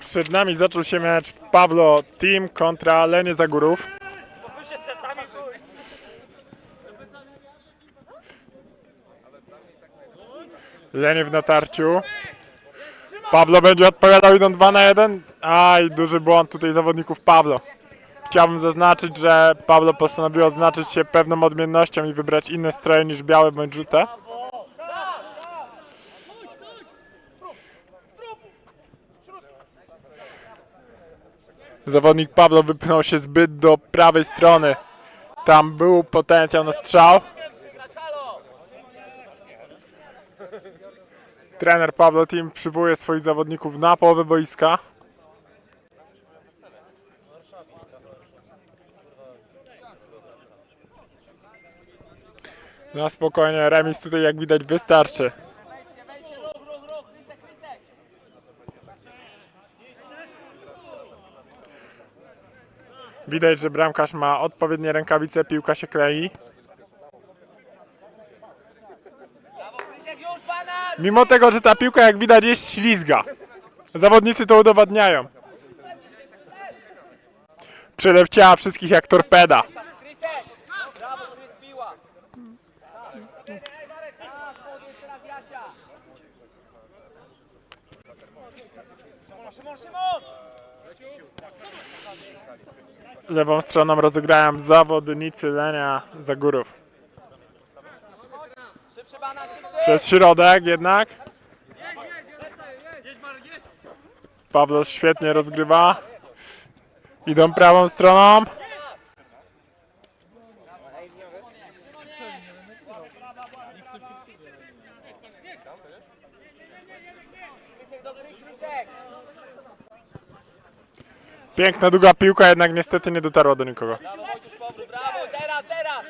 Przed nami zaczął się mecz Pawlo Team kontra Lenie Zagórów. Lenie w natarciu. Pablo będzie odpowiadał idą 2 na 1. Aj, duży błąd tutaj zawodników Pablo. Chciałbym zaznaczyć, że Pablo postanowił odznaczyć się pewną odmiennością i wybrać inne stroje niż białe bądź żółte. Zawodnik Pablo wypchnął się zbyt do prawej strony. Tam był potencjał na strzał. Trener Pablo Team przywołuje swoich zawodników na połowę boiska. Na spokojnie, remis tutaj jak widać wystarczy. Widać, że bramkarz ma odpowiednie rękawice, piłka się klei. Mimo tego, że ta piłka jak widać jest ślizga. Zawodnicy to udowadniają. Przelewciała wszystkich jak torpeda. Szymon, Szymon! Lewą stroną rozegrałem zawodnicy Lenia Zagórów. Przez środek jednak. Pawlo świetnie rozgrywa. Idą prawą stroną. Piękna długa piłka, jednak niestety nie dotarła do nikogo. Brawo, Wojciech, powrót, brawo, teraz, teraz!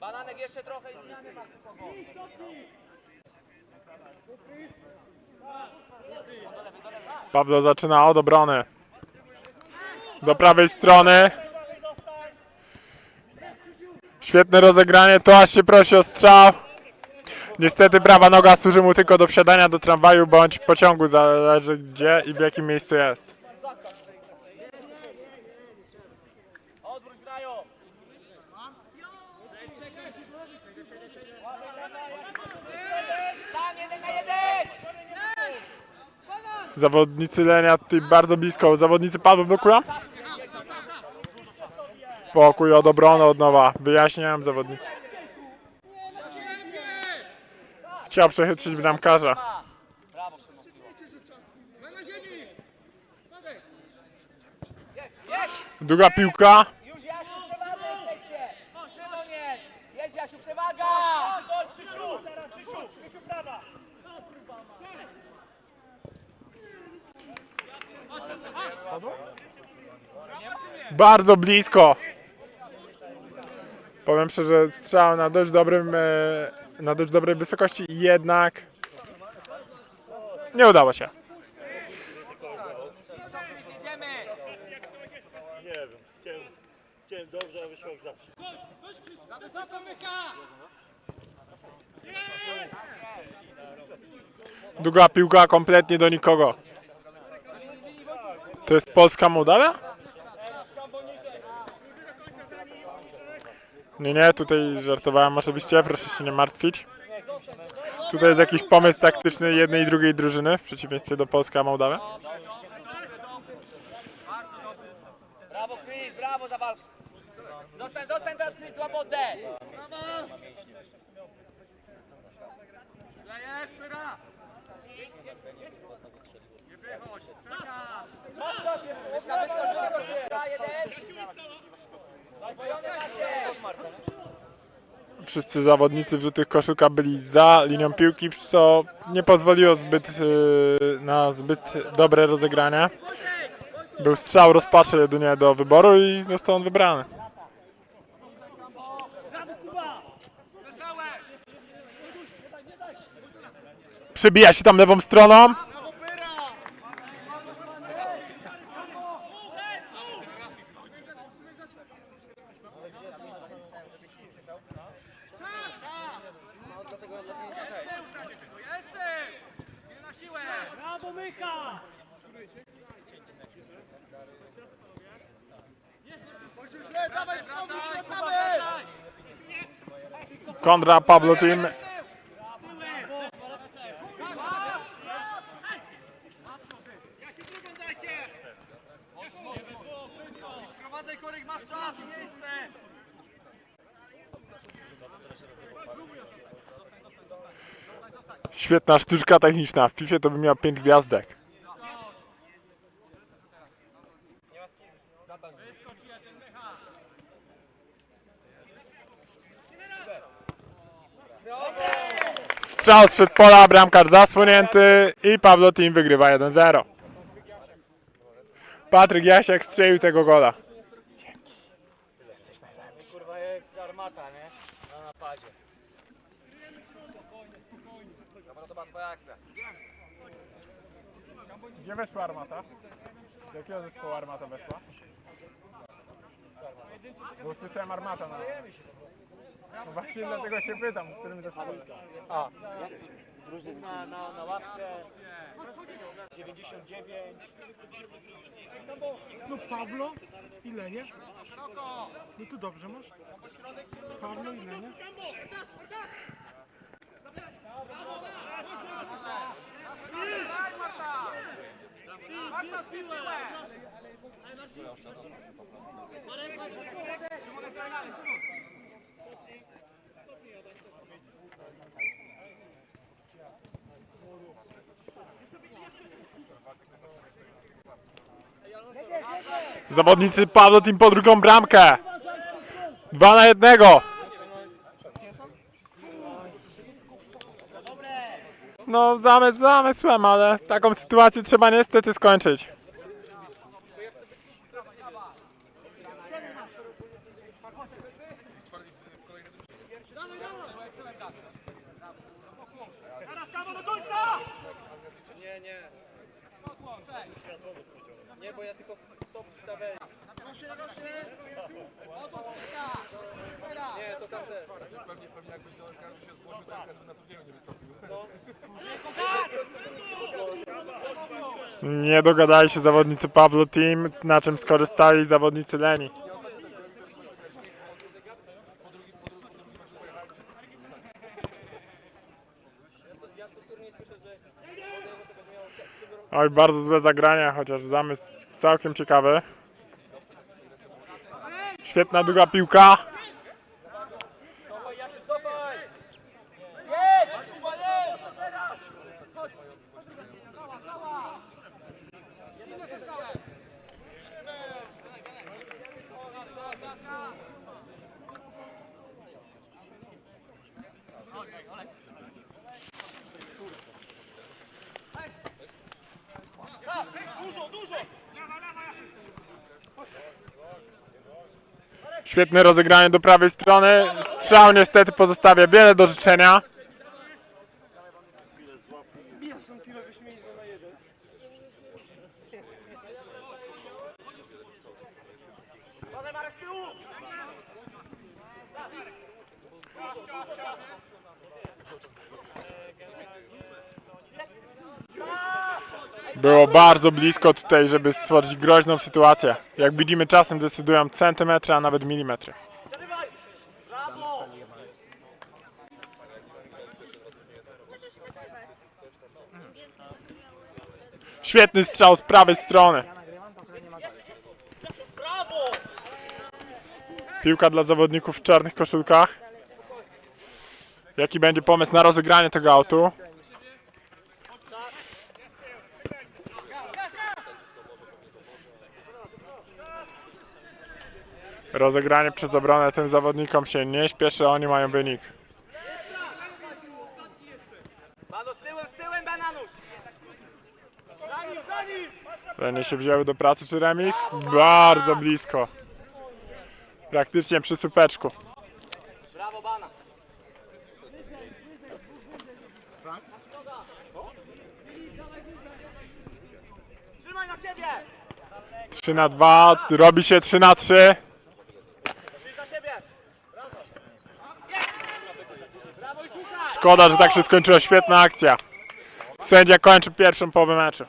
Bananek jeszcze trochę i zmiany ma Pawlo zaczyna od obrony. Do prawej strony. Świetne rozegranie, to aż się prosi o strzał. Niestety prawa noga służy mu tylko do wsiadania do tramwaju bądź pociągu, zależy gdzie i w jakim miejscu jest. Odwróć grają! Tam, jeden na jeden! Zawodnicy Lenia tutaj bardzo blisko, zawodnicy Pawła blokują. Spokój od obrony od nowa, wyjaśniałem zawodnicy. Chciał przechytrzyć bramkarza. Długa piłka. Bardzo blisko. Powiem szczerze, strzał na dość dobrym, e, na dość dobrej wysokości, jednak nie udało się. Chciałem. Długa piłka kompletnie do nikogo. To jest polska Mołdawia? Nie, nie, tutaj żartowałem oczywiście, proszę się nie martwić. Tutaj jest jakiś pomysł taktyczny jednej i drugiej drużyny, w przeciwieństwie do Polska Mołdawia. Brawo, Chris, brawo za walkę! Zostań, zostań teraz, Chris, łap oddech! Myszka, Wszyscy zawodnicy wrzutych koszyka byli za linią piłki, co nie pozwoliło zbyt, yy, na zbyt dobre rozegranie. Był strzał rozpaczy jedynie do wyboru i został on wybrany. Przybija się tam lewą stroną. Kontra Pablo Team. Prowadzaj korek, masz czas i miejsce! Świetna sztuczka techniczna. W FIFA to by miał 5 gwiazdek. Strzał z pola, bramkarz zasłonięty i Pablo Team wygrywa 1-0. Patryk Jasiak strzelił tego gola. Kurwa jest armata, nie? Na napadzie. Była twoja akcja. Gdzie weszła armata? Do jakiego zespołu armata weszła? Bo usłyszałem armata na... No właśnie dlatego się pytam, w którym zespole. A, Na, na, na ławce 99. No Pawlo i Lenie. No to dobrze masz. Pawlo i Lenie. Zawodnicy Pablo Team po drugą bramkę. Dwa na jednego. No zamysł zamysłem, ale taką sytuację trzeba niestety skończyć. Nie, nie. Nie, bo ja tylko stop w tabeli. Nie, to tam też. Pewnie, pewnie jakbyś do się zgłosił, to LKS by na turnieju nie wystąpił. Nie dogadali się zawodnicy Pablo Team, na czym skorzystali zawodnicy Leni. Oj, bardzo złe zagrania, chociaż zamysł całkiem ciekawy. Świetna długa piłka. Świetne rozegranie do prawej strony. Strzał niestety pozostawia wiele do życzenia. Było bardzo blisko tutaj, żeby stworzyć groźną sytuację. Jak widzimy, czasem decydują centymetry, a nawet milimetry. Świetny strzał z prawej strony. Piłka dla zawodników w czarnych koszulkach. Jaki będzie pomysł na rozegranie tego autu? Rozegranie przez obronę tym zawodnikom się nie śpieszy, oni mają wynik. Lenie się wzięły do pracy czy remis? Bardzo blisko. Praktycznie przy supeczku. Brawo, Bana! Trzymaj na siebie! 3 na 2, robi się 3 na 3. Ty za siebie! Brawo! Jest! Brawo i szukaj! Szkoda, że tak się skończyła świetna akcja. Sędzia kończy pierwszą połowę meczu.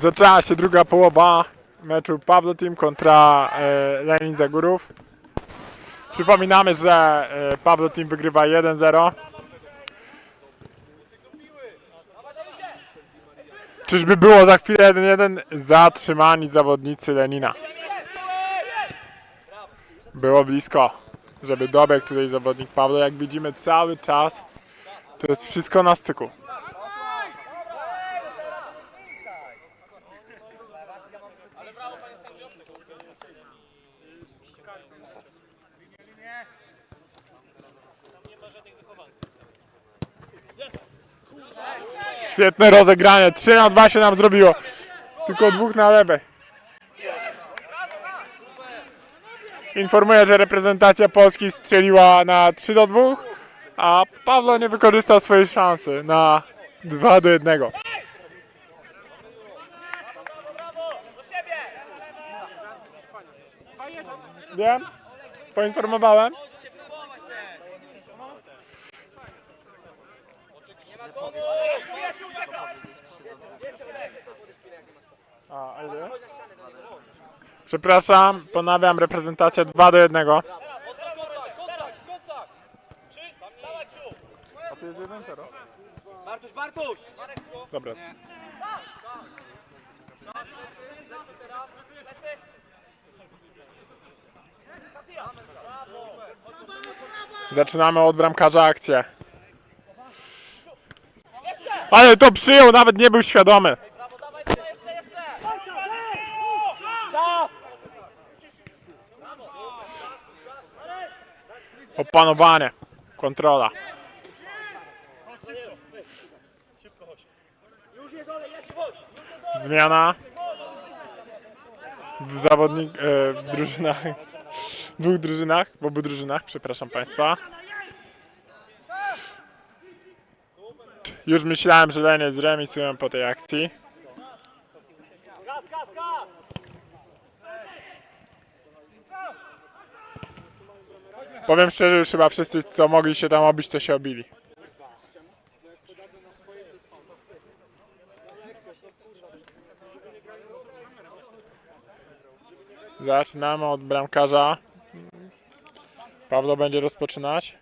Zaczęła się druga połowa meczu Pablo Team kontra e, Lenin Zagórów. Przypominamy, że e, Pablo Team wygrywa 1-0. Czyżby było za chwilę 1-1 zatrzymani zawodnicy Lenina. Było blisko, żeby dobiegł tutaj zawodnik Pablo. Jak widzimy cały czas to jest wszystko na styku. Świetne rozegranie. 3 na 2 się nam zrobiło. Tylko dwóch na lewej. Informuję, że reprezentacja Polski strzeliła na 3 do 2, a Pawlo nie wykorzystał swojej szansy na 2 do 1. Do siebie! Wiem? Poinformowałem? Jasiu, uciekaj! A, ile? Przepraszam, ponawiam reprezentacja 2 do 1. Kontakt, kontakt! Trzy, dawaj, Siu! A to jest 1 0? Bartuś, Bartuś! Dobra. Zaczynamy od bramkarza akcję. Ale to przyjął, nawet nie był świadomy. Brawo, dawaj, dawaj, jeszcze, jeszcze! Czas! Opanowanie. Kontrola. Zmiana. W zawodnik... E, w drużynach. W dwóch drużynach, w obu drużynach, przepraszam Państwa. Już myślałem, że Lenie zremisują po tej akcji. Gaz, gaz, gaz! Powiem szczerze, już chyba wszyscy, co mogli się tam obić, to się obili. Zaczynamy od bramkarza. Pawlo będzie rozpoczynać.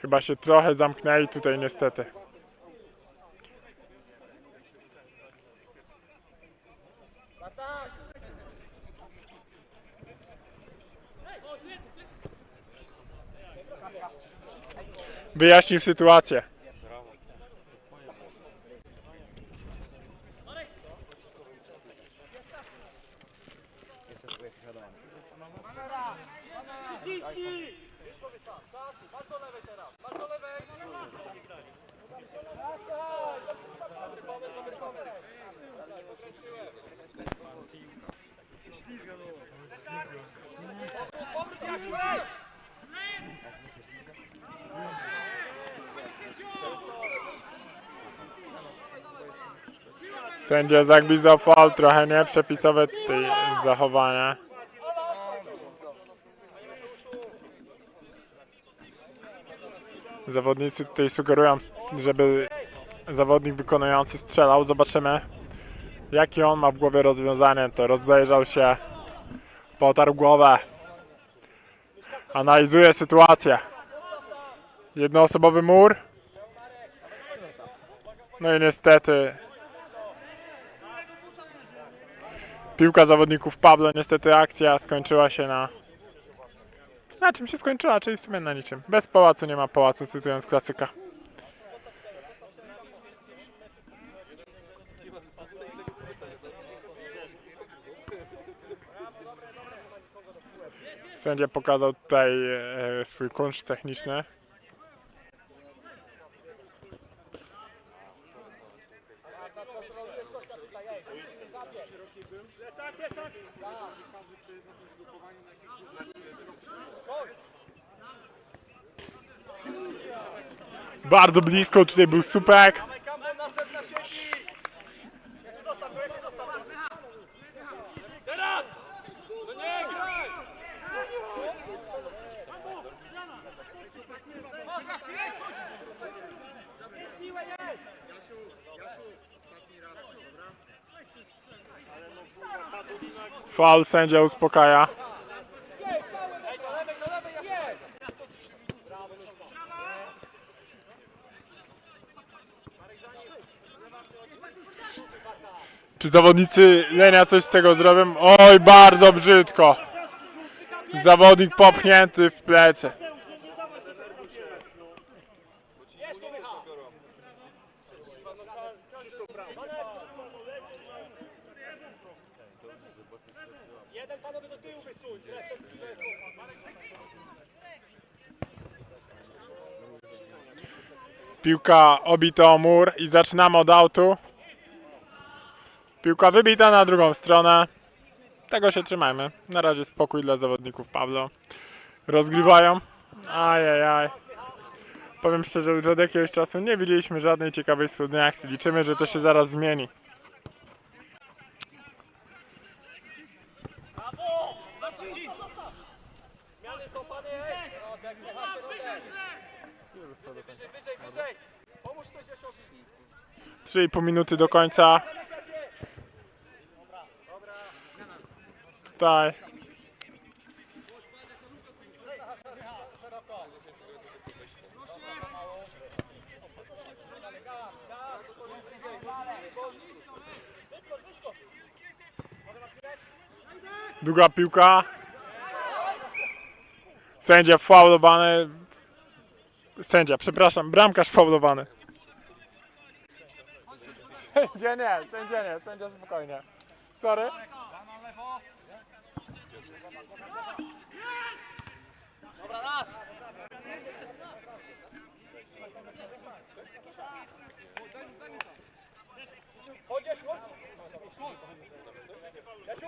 Chyba się trochę zamknęli tutaj niestety. Wyjaśnił sytuację. Ciśnij! Czas, masz do lewej teraz, masz do lewej! Powrót, Jasiu! Sędzia zagwizdał faul, trochę nieprzepisowe tutaj zachowania. Zawodnicy tutaj sugerują, żeby zawodnik wykonujący strzelał. Zobaczymy, jakie on ma w głowie rozwiązanie. To rozdejrzał się, potarł głowę, analizuje sytuację. Jednoosobowy mur. No i niestety piłka zawodników Pablo. Niestety akcja skończyła się na. Na czym się skończyła? Czyli w sumie na niczym. Bez pałacu nie ma pałacu, cytując klasyka. Sędzia pokazał tutaj e, swój kunszt techniczny. Bardzo blisko, tutaj był supek. Foul sędzia uspokaja. Czy zawodnicy Lenia coś z tego zrobią? Oj, bardzo brzydko. Zawodnik popchnięty w plecy. Piłka obita o mur i zaczynamy od autu. Piłka wybita na drugą stronę. Tego się trzymajmy. Na razie spokój dla zawodników Pablo. Rozgrywają. Ajajaj. Powiem szczerze, że od jakiegoś czasu nie widzieliśmy żadnej ciekawej wspólnej akcji. Liczymy, że to się zaraz zmieni. Wyżej, wyżej, wyżej! Pomóż ktoś Jasiowi. 3,5 minuty do końca. Tutaj. Długa piłka. Sędzia faulowany. Sędzia, przepraszam, bramkarz faulowany. Sędzia nie, sędzia nie, sędzia spokojnie. Sorry. Dobra! Chodź, Jasiu, chodź! Jasiu!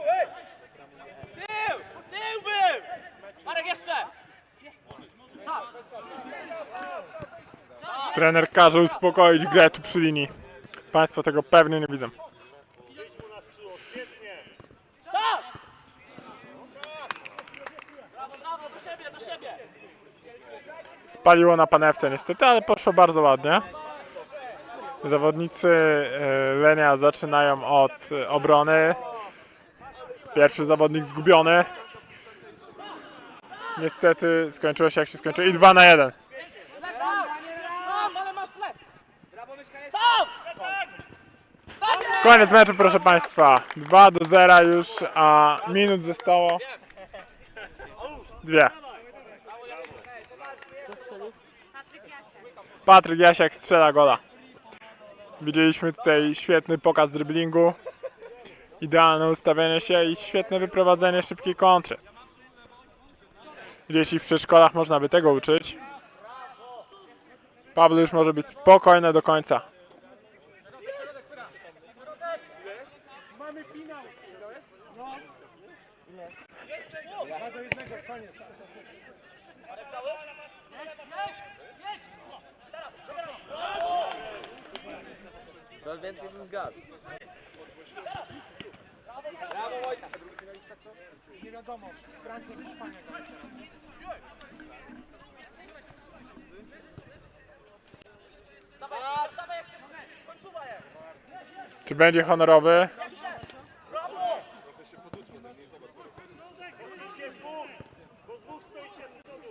Trener każe uspokoić grę tu przy linii. Państwo tego pewnie nie widzą. U nas krzyło, świetnie. Tak! Brawo, brawo, do siebie, do siebie! Spaliło na panewce niestety, ale poszło bardzo ładnie. Zawodnicy e, Lenia zaczynają od e, obrony. Pierwszy zawodnik zgubiony. Niestety skończyło się jak się skończyło i 2 na 1. Sam! Sam, ale masz plec! Brawo, Myszka, jest! Sam! Koniec meczu proszę Państwa. 2 do 0 już, a minut zostało. Dwie. Patryk Jasiak strzela gola. Widzieliśmy tutaj świetny pokaz driblingu. Idealne ustawienie się i świetne wyprowadzenie szybkiej kontry. Jeśli w przedszkolach można by tego uczyć, Pablo już może być spokojne do końca. Mamy finał. No. Dwa do jednego, koniec. Coraz więcej bym zgadł. Brawo, Wojtek! Nie wiadomo, Francja, Hiszpania. Końcówka jest! Czy będzie honorowy? Idźcie w dwóch, bo z dwóch stoicie z przodu.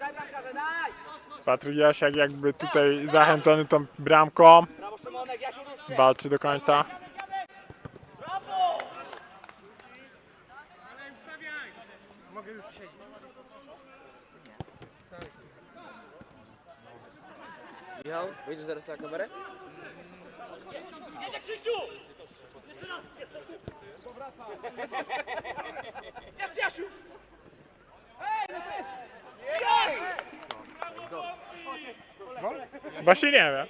Daj bramkarze, daj! Patryk Jasiak jakby tutaj zachęcony tą bramką. Walczy do końca. Brawo! Mogę już siedzieć. Michał, wyjdziesz zaraz na kamerę? Jedzie Krzyściu! Jeszcze raz! Jeszcze Jasiu! Ej, no to jest... Właśnie nie wiem.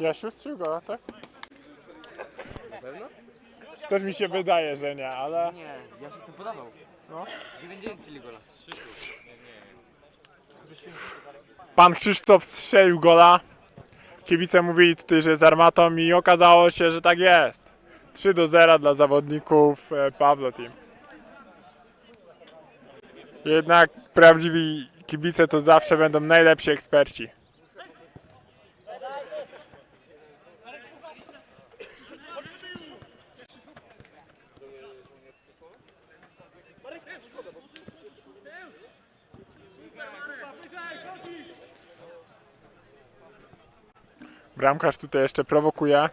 Jasiu strzelił go, tak? Na pewno? Też mi się wydaje, że nie, ale... Nie, ja się to podawał. No. 9 strzeli gola. Pan Krzysztof strzelił gola. Kibice mówili tutaj, że jest armatą i okazało się, że tak jest. 3 do 0 dla zawodników e, Pawlo Team. Jednak prawdziwi kibice to zawsze będą najlepsi eksperci. Bramkarz tutaj jeszcze prowokuje.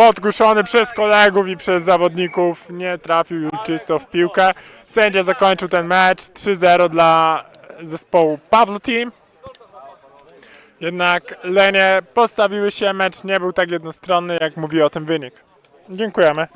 Podkuszony przez kolegów i przez zawodników. Nie trafił już czysto w piłkę. Sędzia zakończył ten mecz 3-0 dla zespołu Pablo Team. Jednak Lenie postawiły się, mecz nie był tak jednostronny, jak mówi o tym wynik. Dziękujemy.